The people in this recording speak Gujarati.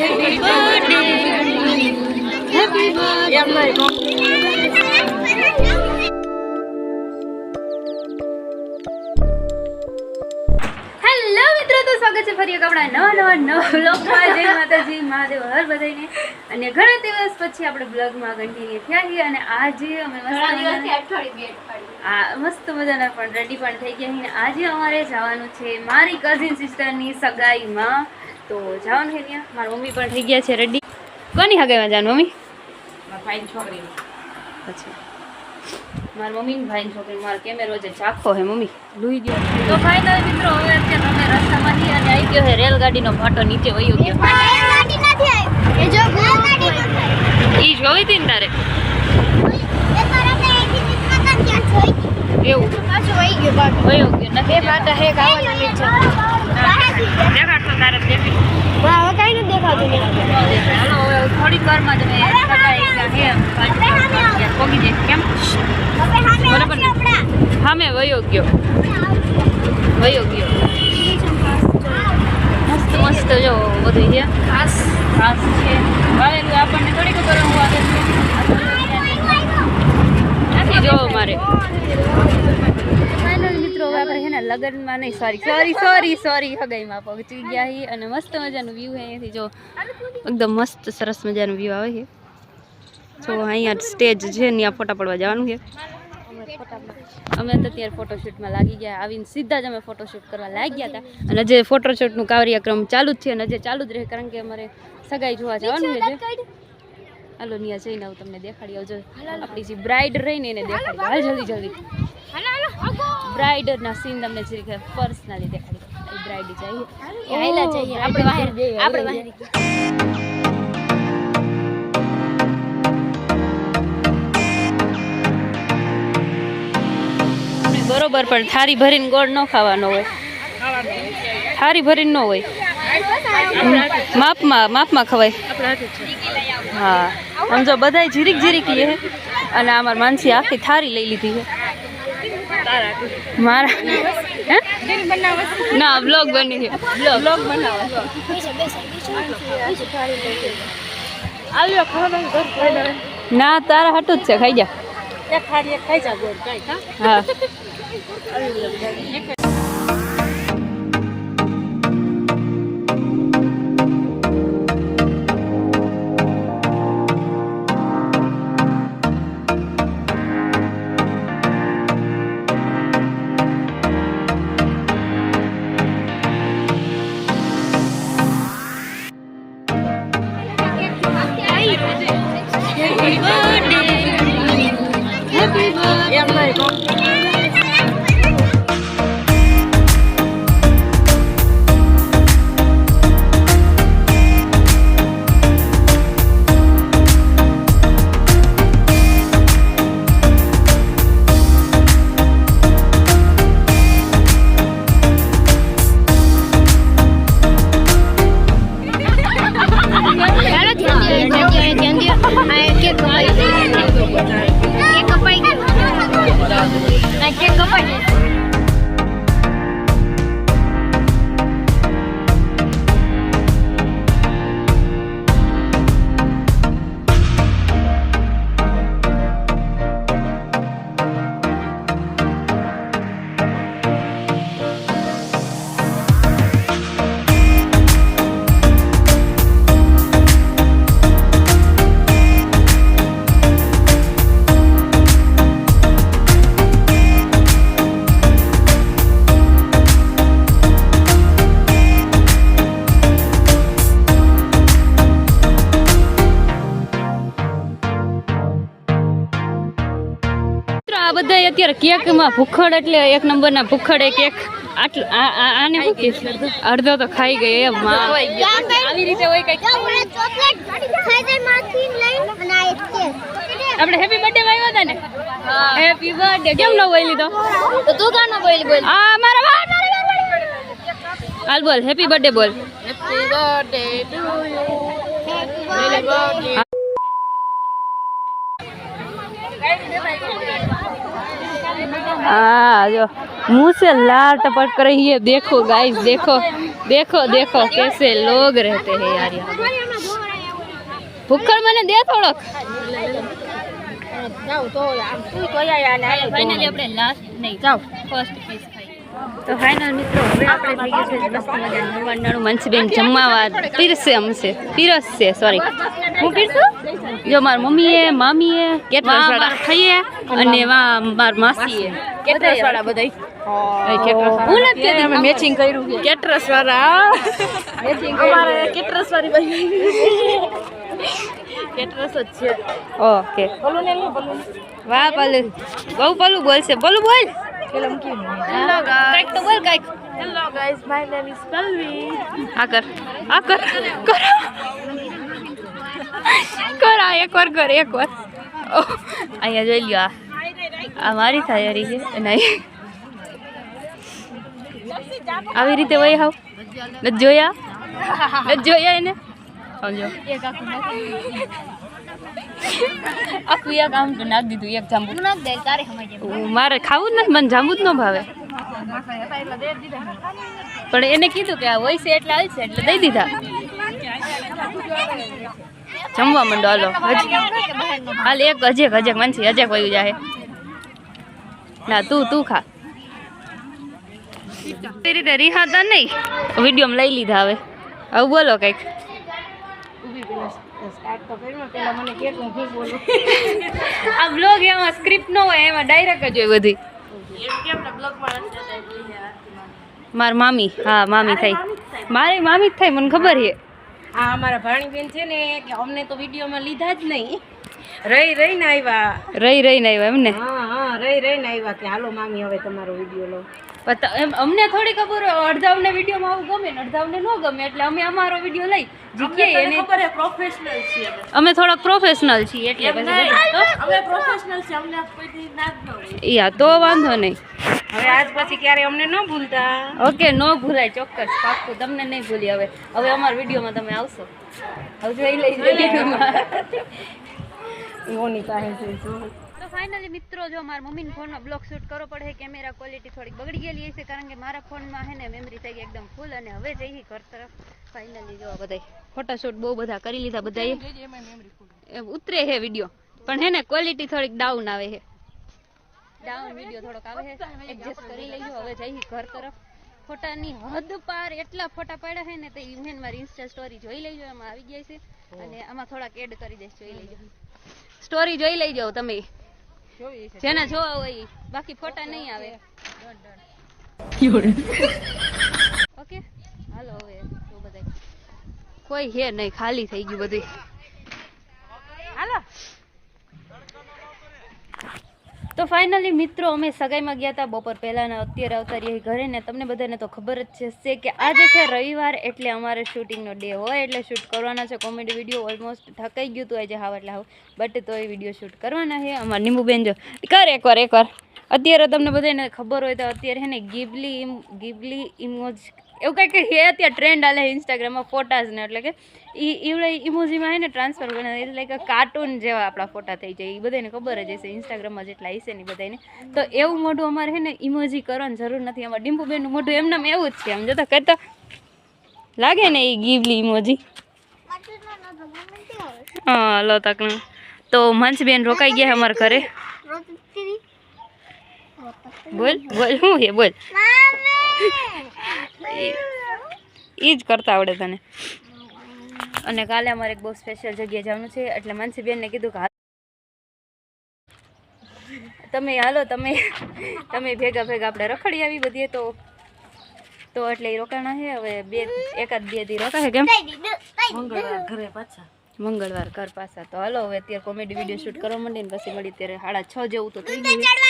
બર્થડે હેલો મિત્રો તો સ્વાગત છે ફરી એક આપણા નવા નવા નવા બ્લોગમાં જય માતાજી મહાદેવ હર બધાને અને ઘણા દિવસ પછી આપણે બ્લોગમાં કન્ટિન્યુ થયા છીએ અને આજે અમે મસ્ત આ મસ્ત મજાના પણ રેડી પણ થઈ ગયા અને આજે અમારે જવાનું છે મારી કઝિન સિસ્ટરની સગાઈમાં. તો જવાનું છે ત્યાં મારા મમ્મી પણ થઈ ગયા છે રેડી કોની હગાઈમાં જવાનું મમ્મી? અચ્છા. મારા મમ્મી ને ભાઈ છોકરી. મારો કેમેરો જે ચાખો હે મમ્મી. લઈ ગયો. તો ફાઇનલ મિત્રો હવે અત્યારે તમે રસ્તામાંથી અને આવી ગયો હે રેલગાડીનો ફાટો નીચે વયો ગયો. એ જોઈ હતી ને તારે? એવું? વયો ગયો નથી થોડીક વારમાં પાંચ પોગી જાય કેમ બરાબર હા મેં વયો ગયો વયો મસ્ત મસ્ત જો બધું છે ખાસ ખાસ છે વાવેલું આપણને થોડીક ખબર હું નથી જોવો મારે. આપણે છે ને, લગ્નમાં નહીં સોરી સોરી સોરી સોરી હગાઈમાં પહોંચી ગયા છીએ અને મસ્ત મજાનું વ્યૂ છે અહીંયાથી. જો, એકદમ મસ્ત સરસ મજાનું વ્યૂ આવે છે જો, અહીંયા સ્ટેજ છે ત્યાં ફોટા પડવા જવાનું છે અમે તો અત્યારે ફોટોશૂટમાં લાગી ગયા, આવીને સીધા જ અમે ફોટોશૂટ કરવા લાગ્યા હતા. અને જે ફોટોશૂટનું કાર્યક્રમ ચાલુ જ છે અને જે ચાલુ જ રહે, કારણ કે અમારે સગાઈ જોવા જવાનું છે હાલો નિયા જઈને હું તમને દેખાડી આવજો. આપણી જે બ્રાઇડ રહીને એને દેખાડી હાલ જલ્દી જલ્દી. બ્રાઇડના સીન તમને જે પર્સનલી દેખાડી બ્રાઇડ જઈએ. આપણે બહાર આપણે બહાર બરોબર પણ થારી ભરીને ગોળ ન ખાવાનો હોય. થારી ભરીને ન હોય. માપમાં માપમાં ખવાય. હા. સમજો બધાય જીરીક જીરીક લે અને અમાર માનસી આખી થારી લઈ લીધી છે મારા ના બ્લોગ બની છે બ્લોગ બનાવો. ના તારા હટું જ છે ખાઈ જા. હા? મિત્રો આ બધા અત્યારે કેકમાં ભૂખડ એટલે એક નંબરના ભૂખડ એક એક આટલું આ- આ- આને શું કે અડધો તો ખાઈ ગઈ એમ માં આવી રીતે હોય આપણે હેપી બર્થડે માં આવ્યા હતા ને? હેપી બર્થડે કેમ નો બોલી લીધો? તો તું ગાનો બોલ બોલ? આ મારા. હાલ બોલ હેપી બર્થડે બોલ. Happy birthday to you happy birthday हाँ जो मुंह से लार टपक रही है देखो गाइस देखो देखो देखो कैसे लोग रहते हैं यार यहाँ पे ભૂખડ મને દે થોડોક ફાઇનલી આપણે લાસ્ટ નહીં જાઓ ફર્સ્ટ પીસ તો ફાઇનલ મિત્રો હવે આપણે થઈ ગયું છે મસ્ત મજાનું નવાણું મનસીબેન જમવા પીરસે અમસે પીરસશે સોરી હું કીધું જો મારી મમ્મીએ મામીએ કેટલા સાડા ખાઈએ. અને વા માર માસીએ. કેટલા સાડા બધાય? હું નથી અમે મેચિંગ કર્યું છે. કેટરસ વાળા. મેચિંગ અમારે કેટરસ વાળી ભાઈ કેટરસ જ છે. ઓકે. વાહ પલુ બહુ પલુ બોલશે બોલ તો બોલ કંઈક. Hello guys my name is Palvi આ કર. આ કર. કર. કર આ એક વાર કર એક વાર ઓહ, અહીંયા જોઈ લ્યો આ. આ મારી તૈયારી છે. અને આવી રીતે વહી હાવ નથી જોયા? નથી જોયા એને? સમજો. આખું એક આમ તો નાખી દીધું એક જાંબુ. મારે ખાવું જ નથી મને જાંબુ જ ન ભાવે. પણ એને કીધું કે આ હોય છે એટલે હાલશે એટલે દઈ દીધા. જમવા માંડો હાલો. હાલ એક હજેક હજેક માનસી હજેક વયું જાય ના તું તું ખા. તે રીતે રિહાતા નહીં વિડીયોમાં લઈ લીધા હવે. હવે બોલો કંઈક. આ બ્લોગ એમાં સ્ક્રિપ્ટ ન હોય એમાં ડાયરેક્ટ જ હોય બધી. માર મામી હા મામી થઈ મારી મામી જ થઈ મને ખબર છે. આ અમારા ભાણીબેન છે ને કે અમને તો વિડીયોમાં લીધા જ નહીં. રહી રહીને આવ્યા રહી રહીને આવ્યા એમને હા હા રહી રહીને આવ્યા કે હાલો મામી હવે તમારો વીડિયો લો. એમ અમને થોડી ખબર હોય અડધા વિડીયોમાં આવું ગમે ને અડધા ન ગમે એટલે અમે અમારો વીડિયો લઈ. જીતીએ એને ખબર પ્રોફેશનલ છીએ અમે. થોડાક પ્રોફેશનલ છીએ એટલે અમે પ્રોફેશનલ છીએ અમને કોઈથી ના તો વાંધો નહીં. હવે આજ પછી ક્યારે અમને ન ભૂલતા. ઓકે નો ભૂલાય ચોક્કસ પાક્કું તમને નહીં ભૂલી હવે. હવે અમારા વિડીયોમાં તમે આવશો. હવે જોઈ લઈશ વિડીયોમાં પાસે તો ફાઇનલી મિત્રો જો મારા મમ્મીના ફોનમાં બ્લોક શૂટ કરવો પડે કેમેરા ક્વોલિટી થોડીક બગડી ગયેલી હશે કારણ કે મારા ફોનમાં હે ને મેમરી થઈ ગઈ એકદમ ફૂલ અને હવે જઈએ ઘર તરફ. ફાઇનલી જો બધા ફોટોશૂટ બહુ બધા કરી લીધા બધાએ. ઉતરે હે વીડિયો પણ હે ને ક્વોલિટી થોડીક ડાઉન આવે છે ડાઉન વીડિયો થોડોક આવે છે. એડજસ્ટ કરી લઈએ હવે જઈએ ઘર તરફ. ફોટાની હદ પાર એટલા ફોટા પડ્યા છે ને તે ઇવેન મારી ઇન્સ્ટા સ્ટોરી જોઈ લેજો. એમાં આવી ગઈ છે. અને આમાં થોડાક એડ કરી દઈશ. જોઈ લેજો. સ્ટોરી જોઈ લેજો તમે. જેને જોવા હોય બાકી ફોટા નહીં આવે. ઓકે હાલો હવે જો બધા કોઈ હે નહીં. ખાલી થઈ ગયું બધું હાલો તો ફાઇનલી મિત્રો, અમે સગાઈમાં ગયા હતા બપોર પહેલાં અત્યારે આવતા રહીએ ઘરે ને તમને બધાને તો ખબર જ છે કે આજે છે રવિવાર એટલે અમારે શૂટિંગનો ડે હોય, એટલે શૂટ કરવાના છે કોમેડી વીડિયો ઓલમોસ્ટ થકાઈ ગયું હતું આજે હાવ એટલે હાવ બટ તો એ વીડિયો શૂટ કરવાના છે. અમારા નીંબુબેન જો, કર એકવાર એકવાર. અત્યારે તમને બધાને ખબર હોય તો અત્યારે છે ને ગીબલી ઇમ ગીબલી ઇમોજ એવું કંઈક હે અત્યારે ટ્રેન્ડ આલે ઇન્સ્ટાગ્રામમાં ફોટાઝને એટલે કે એ એવડે ઇમોજીમાં હે ને ટ્રાન્સફર કરે એટલે કે કાર્ટૂન જેવા આપણા ફોટા થઈ જાય. એ બધાને ખબર જ હશે ઇન્સ્ટાગ્રામમાં જેટલા હશે ને બધાને તો એવું મોઢું અમારે છે ને ઇમોજી કરવાની જરૂર નથી. અમારે ડિમ્પુબેનનું મોઢું એમનામ એવું જ છે. આમ જોતા કરતા લાગે ને એ ગીવલી ઇમોજી હા, લો તકનું. તો મંચબેન રોકાઈ ગયા અમારા ઘરે. બોલ બોલ, શું હે બોલ. એ જ કરતા આવડે તને. અને કાલે અમારે એક બહુ સ્પેશિયલ જગ્યાએ જવાનું છે, એટલે માનસીબેનને કીધું કે તમે હાલો, તમે તમે ભેગા ભેગા આપણે રખડી આવી બધી તો તો એટલે એ રોકાણા છે હવે બે એકાદ બે દી રોકાશે કેમ? મંગળવાર ઘરે પાછા. મંગળવાર ઘર પાછા તો હાલો, હવે અત્યારે કોમેડી વીડિયો શૂટ કરવા માંડી ને પછી મળી ત્યારે સાડા છ જેવું તો થઈ ગયું.